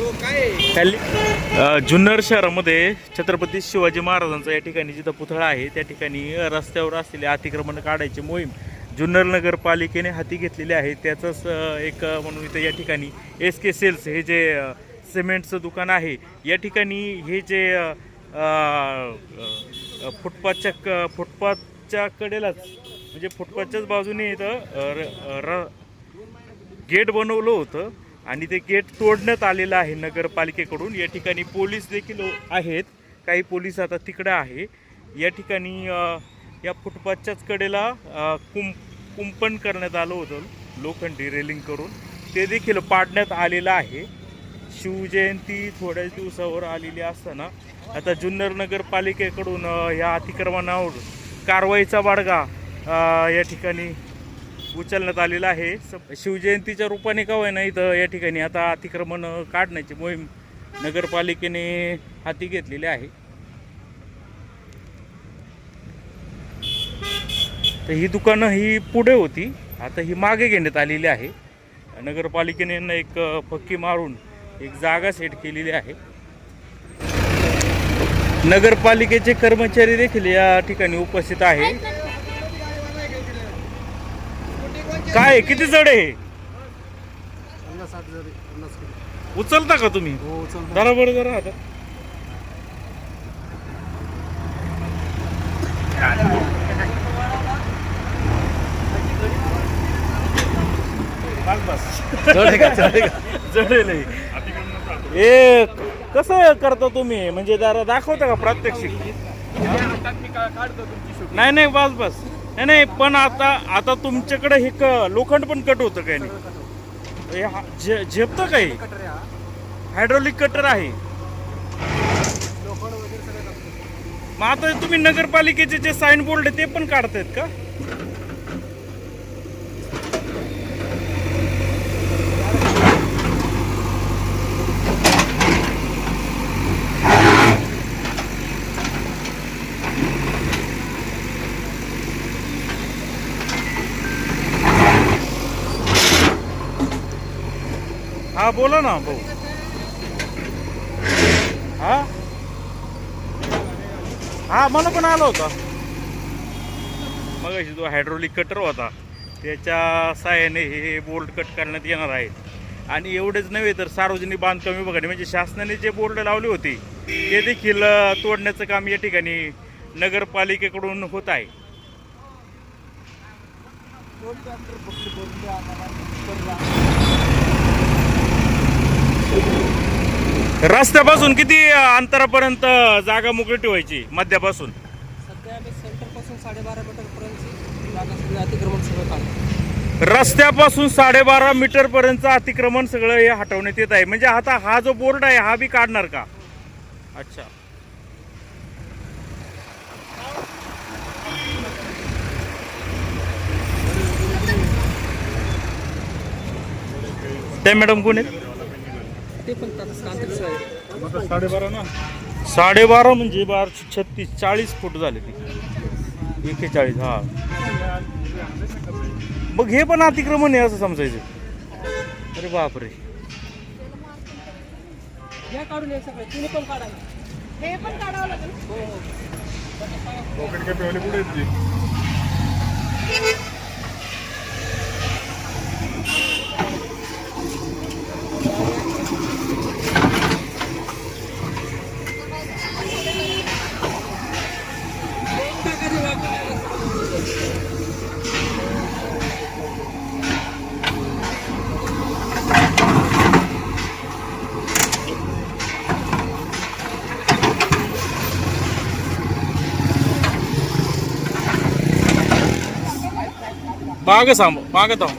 हॅली जुन्नर शहरामध्ये छत्रपती शिवाजी महाराजांचा या ठिकाणी जिथं पुतळा आहे त्या ठिकाणी रस्त्यावर असलेले अतिक्रमण काढायची मोहीम जुन्नर नगरपालिकेने हाती घेतलेली आहे. त्याचंच एक म्हणून इथं या ठिकाणी एस के सेल्स हे जे सिमेंटचं दुकान आहे या ठिकाणी हे जे फुटपाथच्या क फुटपाथच्या कडेलाच म्हणजे फुटपाथच्याच बाजूने इथं र- र गेट बनवलं होतं. आणि ते गेट तोडण्यात आलेलं आहे नगरपालिकेकडून. या ठिकाणी पोलीस देखील आहेत. काही पोलीस आता तिकडं आहे. या ठिकाणी या फुटपाथच्याच कडेला कुं कुंपण करण्यात आलं होतं. लोखंडी रेलिंग करून. ते देखील पाडण्यात आलेलं आहे. शिवजयंती थोड्याच दिवसावर आलेली असताना आता जुन्नर नगरपालिकेकडून ह्या या अतिक्रमणावर कारवाईचा बाडगा या ठिकाणी उचलण्यात आलेला आहे. स- शिवजयंतीच्या रूपाने का होईना इथं या ठिकाणी आता अतिक्रमण काढण्याची मोहीम नगरपालिकेने हाती घेतलेली आहे. तर ही दुकानं ही पुढे होती. आता ही मागे घेण्यात आलेली आहे. नगरपालिकेने यांना एक फक्की मारून एक जागा सेट केलेली आहे. नगरपालिकेचे कर्मचारी देखील या ठिकाणी उपस्थित आहे काय आहे? किती जड आहे हे? पन्नास साठ जरी पन्नास किलो. उचलता का तुम्ही? हो चल जरा बरं जरा आता. बस बस. जडेल हे. हे कसं करता तुम्ही? म्हणजे जरा दाखवता का प्रात्यक्षिक? नाही नाही बस बस. नाही नाही पण आता आता तुमच्याकडे हे क- लोखंड पण कट होतं काय नाही. झे- झेपतं काय हायड्रोलिक कटर आहे. मग आता तुम्ही नगरपालिकेचे जे साईन बोर्ड आहे ते पण काढतायत का? हा बोला ना भाऊ हा? हा मला पण आला होता। मग जो हायड्रोलिक कटर होता त्याच्या साहाय्याने हे बोल्ट कट करण्यात येणार आहे आणि एवढेच नव्हे तर सार्वजनिक बांधकाम विभागाने म्हणजे शासनाने जे बोर्ड लावले होते ते देखील तोडण्याचं काम या ठिकाणी नगरपालिकेकडून होत आहे. रस्त्यापासून किती अंतरापर्यंत जागा मोकळी ठेवायची मध्यापासून? सध्या आम्ही सेंटरपासून साडेबारा मीटरपर्यंतची जागा सगळी अतिक्रमण सगळं काढतो रस्त्यापासून साडेबारा मीटर पर्यंत अतिक्रमण सगळं हे हटवण्यात येत आहे. म्हणजे आता हा जो बोर्ड आहे हा बी काढणार का? अच्छा. त्या मॅडम कोण आहेत? ते पण तांत्रिक आहे साडेबारा ना? साडेबारा म्हणजे बारा छत्तीस चाळीस फूट झाले ती. एक्केचाळीस हा. मग हे पण अतिक्रमण आहे असं समजायचं. अरे बापरे. या काढून या सगळं. तिने पण काढा हे पण काढावं लागेल. मागं सांब मागं പാകസാമ്പ് പാകത്താവും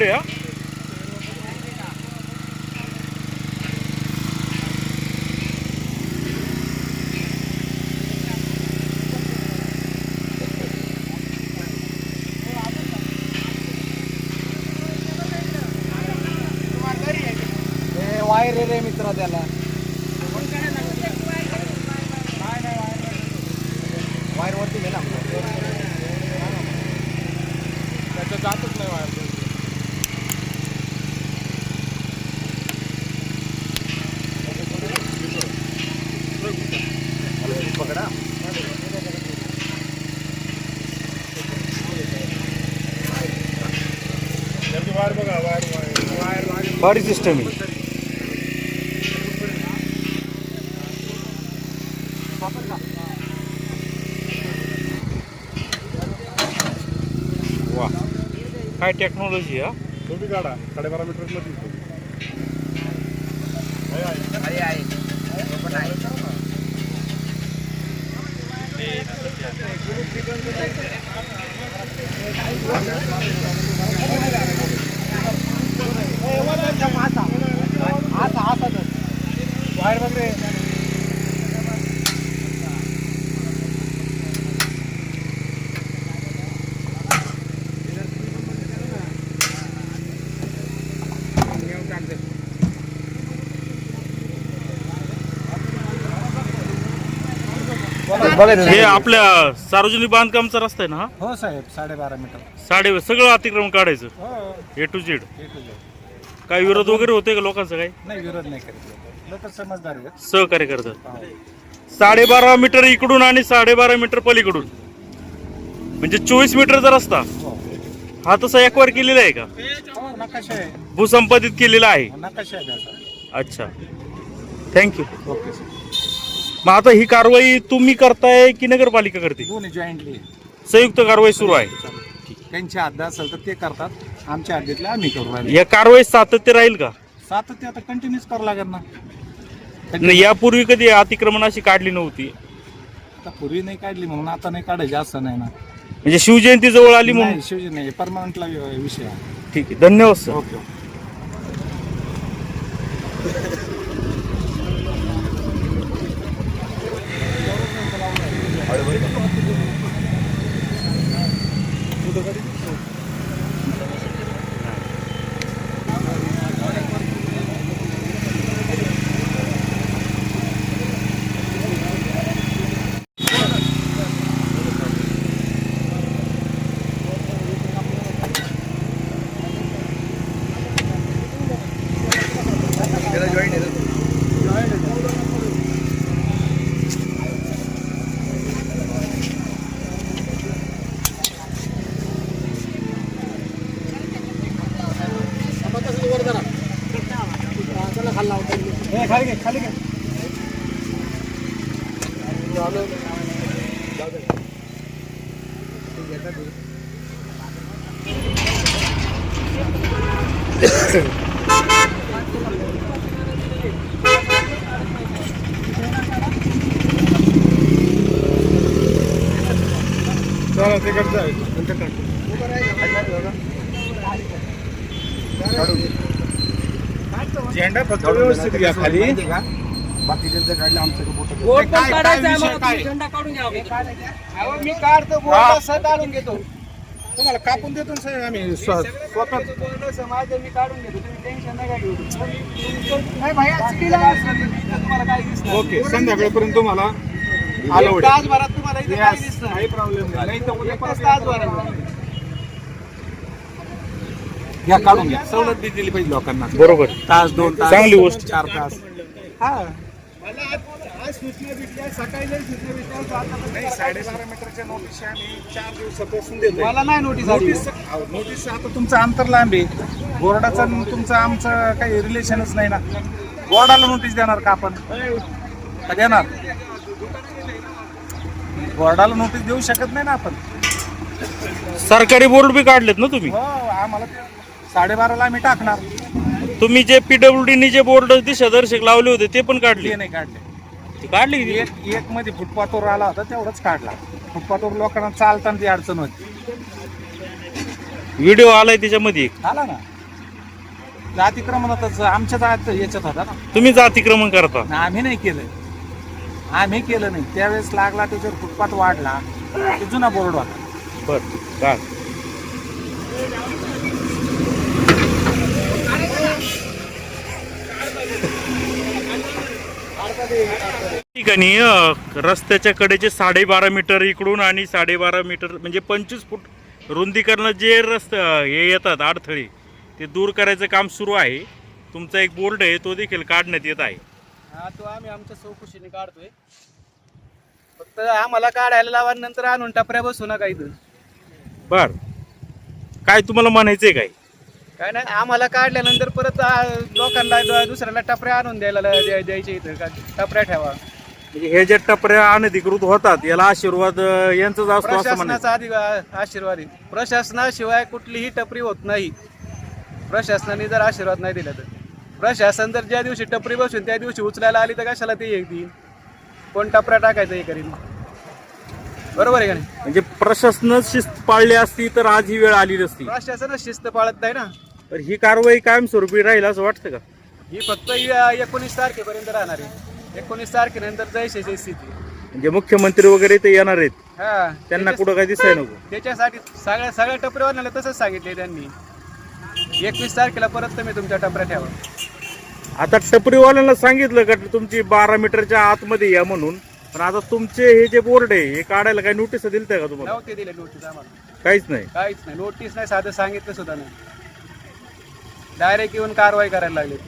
आहे हा. वायर रे मित्र त्याला. वायर वरती घे ना. त्याच्या जातच नाही वायर भारी सिस्टम आहे वा. काय टेक्नॉलॉजी हा? तुम्ही काढा साडेबारा मीटरमध्ये वायर वगैरे हे आपल्या सार्वजनिक बांधकामचा रस्ता आहे ना हा? हो साहेब साडेबारा मीटर. साडे सगळं अतिक्रमण काढायचं. हो. ए टू झेड काय विरोध वगैरे होते का लोकांचा काय नाही विरोध नाही करीत. लोक समजदार आहेत. सहकार्य करतात. हो. साडेबारा मीटर इकडून आणि साडेबारा मीटर पलीकडून. म्हणजे चोवीस मीटरचा रस्ता हो. हा तसा एकवार केलेला आहे का? हो नकाशा आहे. भूसंपादित केलेला आहे. नकाशा आहे त्याचा. अच्छा. थँक्यू ओके सर मग आता ही कारवाई तुम्ही करताय की नगरपालिका करते? दोन्ही जॉईंटली संयुक्त कारवाई सुरू आहे. त्यांची हद्द असेल तर ते करतात. आमच्या हद्दीतले आम्ही करू राहिले. या कारवाई सातत्य राहील का? सातत्य आता कंटिन्यूच करावं लागेल ना. नाही, यापूर्वी कधी अतिक्रमण अशी काढली नव्हती? आता पूर्वी नाही काढली म्हणून आता नाही काढायची असं नाही ना. म्हणजे शिवजयंती जवळ आली म्हणून? नाही शिवजी नाही परमनंटला विषय आहे. ठीक आहे धन्यवाद सर. ओके ओके हे खाली घे खाली घे चला ते करता नंतर काढतो. झेंडा फक्त व्यवस्थित घ्या. खाली. बाकी ज्यांचं काढलं आमचं बोट बोर्ड पण काढायचा आहे मला, तुम्ही झेंडा काढून घ्या मी काढतो बोर्ड असं काढून घेतो. तुम्हाला कापून देतो ना साहेब आम्ही स्व- स्वतः. माझं मी काढून घेतो तुम्ही टेन्शन नका घेऊ. नाही भैया सिटीला तुम्हाला काही दिसणार? ओके संध्याकाळपर्यंत तुम्हाला आलं एक. तासभरात तुम्हाला इथं दिसणार? काही प्रॉब्लेम नाही. नाही तर उद्या एक परत तासभरात. घ्या काढून घ्या. सवलत बी दिली पाहिजे लोकांना. बरोबर. तास दोन तास चांगली गोष्ट. चार तास. हा. नाही साडेबारा मीटरच्या नोटीस आम्ही चार दिवसापासून देतो मला नाही नोटीस नोटीस आता तुमचं अंतर लांब आहे. बोर्डाचं तुमचं आमचं काही रिलेशनच नाही ना. बोर्डाला नोटीस देणार का आपण? का देणार? बोर्डाला नोटीस देऊ शकत नाही ना आपण. सरकारी बोर्ड बी काढलेत ना तुम्ही? हो आम्हाला साडेबाराला आम्ही टाकणार. तुम्ही जे पीडब्ल्यूडी जे बोर्ड दिशादर्शक लावले होते ते पण काढले. ते नाही काढले. काढले एक एक मध्ये फुटपाथवर आला होता तेवढाच काढला. फुटपाथवर लोकांना चालताना ती अडचण होती. व्हिडिओ आलाय त्याच्यामध्ये. आला ना. अतिक्रमणातच आमच्याच आत याच्यात होता ना. तुम्हीच अतिक्रमण करता. ना, आम्ही नाही केलं. आम्ही केलं नाही. त्यावेळेस लागला त्याच्यावर फुटपाथ वाढला. ते जुना बोर्ड होता. बर का ठिकाणी रस्त्याच्या कडेचे साडेबारा मीटर इकडून आणि साडेबारा मीटर म्हणजे पंचवीस फूट रुंदीकरणात जे रस्ते हे येतात अडथळे ते दूर करायचं काम सुरू आहे. तुमचा एक बोर्ड आहे तो देखील काढण्यात येत आहे. हा तो आम्ही आमच्या चौकशीने काढतोय. फक्त आम्हाला काढायला लावा नंतर आणून टपऱ्या बसू नका इथं. बर. काय तुम्हाला म्हणायचंय काय? काय नाही आम्हाला काढल्यानंतर परत आ, लोकांना दुसऱ्याला टपऱ्या आणून द्यायला द्या- द्यायचे इथं का टपऱ्या ठेवा. म्हणजे हे ज्या टपऱ्या अनधिकृत होतात याला आशीर्वाद अ, यांचाच असतो असं म्हणायचं. प्रशासनाचा आशीर्वाद. आहे प्रशासनाशिवाय कुठलीही टपरी होत नाही. प्रशासनाने जर आशीर्वाद नाही दिला तर. प्रशासन जर ज्या दिवशी टपरी बसून त्या दिवशी उचलायला आली तर कशाला ते येईल कोण टपऱ्या टाकायचं हे करीन? बरोबर आहे का नाही? म्हणजे प्रशासन शिस्त पाळली असती तर आज ही वेळ आली नसती. प्रशासनच शिस्त पाळत नाही ना. तर ही कारवाई कायमस्वरूपी राहील असं वाटतं का? ही फक्त एकोणीस तारखेपर्यंत राहणार आहे. एकोणीस तारखेनंतर जैसे स्थिती. म्हणजे मुख्यमंत्री वगैरे ते येणार आहेत. हा. त्यांना त्याच्या- कुठं काय दिसाय नको? त्याच्यासाठी सगळ्या सगळ्या टपरीवाल्याला तसंच सांगितले त्यांनी. एकवीस तारखेला परत तुम्ही तुमच्या टपऱ्या ठेवा. आता टपरीवाल्यांना सांगितलं का तुमची बारा मीटरच्या आतमध्ये या म्हणून. पण आता तुमचे हे जे बोर्ड आहे हे काढायला काही नोटीस दिलत का तुम्हाला? नव्हते दिले नोटीस आम्हाला. काहीच नाही. काहीच नाही. नोटीस नाही साधं सांगितलं सुद्धा नाही. डायरेक्ट येऊन कारवाई करायला लागली.